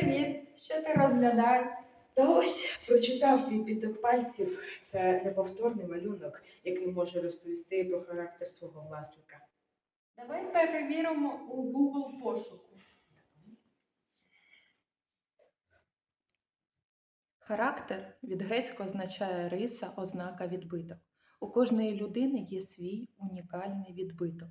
Привіт! Що ти розглядаєш? Та ось прочитав відбиток пальців. Це неповторний малюнок, який може розповісти про характер свого власника. Давай перевіримо у Google пошуку. Характер від грецького означає риса, ознака, відбиток. У кожної людини є свій унікальний відбиток,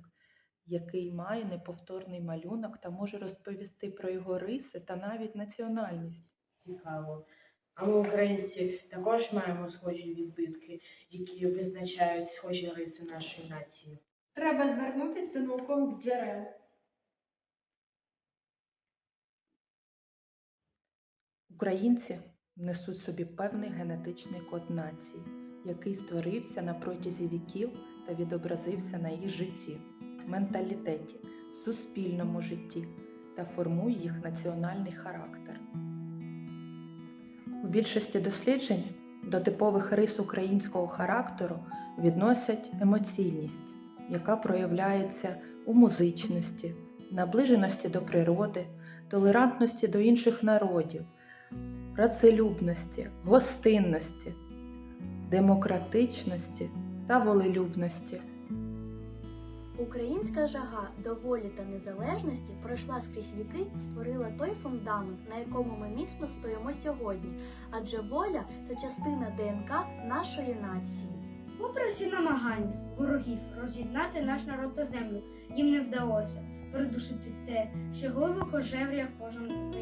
який має неповторний малюнок та може розповісти про його риси та навіть національність. Цікаво. А ми, українці, також маємо схожі відбитки, які визначають схожі риси нашої нації. Треба звернутися до наукових джерел. Українці несуть собі певний генетичний код нації, який створився на протязі віків та відобразився на їх житті, менталітеті, суспільному житті та формує їх національний характер. У більшості досліджень до типових рис українського характеру відносять емоційність, яка проявляється у музичності, наближеності до природи, толерантності до інших народів, працелюбності, гостинності, демократичності та волелюбності. Українська жага до волі та незалежності пройшла скрізь віки і створила той фундамент, на якому ми міцно стоїмо сьогодні. Адже воля це частина ДНК нашої нації. Попри всі намагання ворогів роз'єднати наш народ та землю, їм не вдалося придушити те, що глибоко жевріє в кожному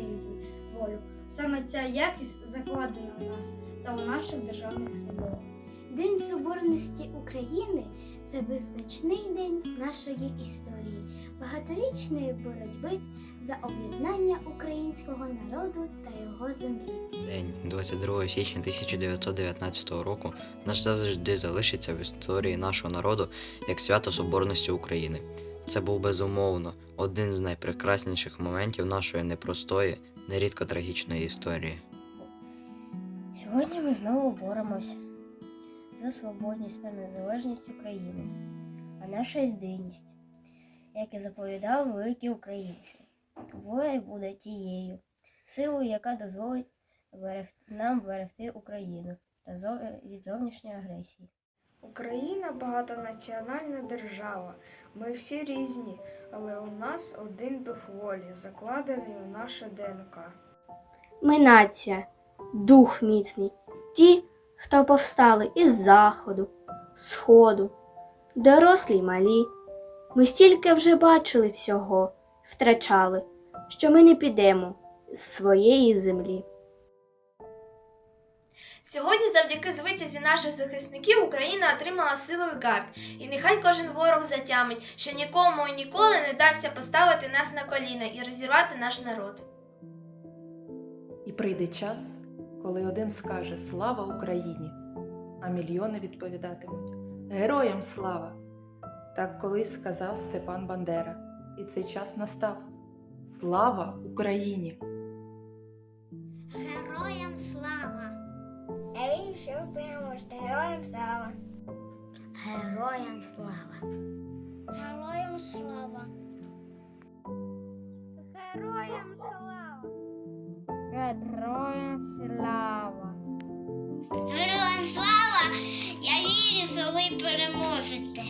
волю. Саме ця якість закладена в нас та у наших державних символах. День Соборності України це визначний день нашої історії, багаторічної боротьби за об'єднання українського народу та його землі. День 22 січня 1919 року назавжди залишиться в історії нашого народу як свято Соборності України. Це був безумовно один з найпрекрасніших моментів нашої непростої, нерідко трагічної історії. Сьогодні ми знову боремось за свободність та незалежність України, а наша єдиність, як і заповідали великі українці. Воля буде тією силою, яка дозволить нам берегти Україну та від зовнішньої агресії. Україна багатонаціональна держава. Ми всі різні, але у нас один дух волі, закладений у наше ДНК. Ми нація, дух міцний, ті, хто повстали із заходу, сходу, дорослі й малі. Ми стільки вже бачили всього, втрачали, що ми не підемо з своєї землі. Сьогодні, завдяки звитязі наших захисників, Україна отримала силовий гард, і нехай кожен ворог затямить, що нікому і ніколи не дасться поставити нас на коліна і розірвати наш народ. І прийде час, коли один скаже Слава Україні, а мільйони відповідатимуть Героям слава! Так колись сказав Степан Бандера. І цей час настав. Слава Україні! Героям слава! Героям Героям слава! Героям слава! Героям слава! Героям слава! Героям слава! Переможете.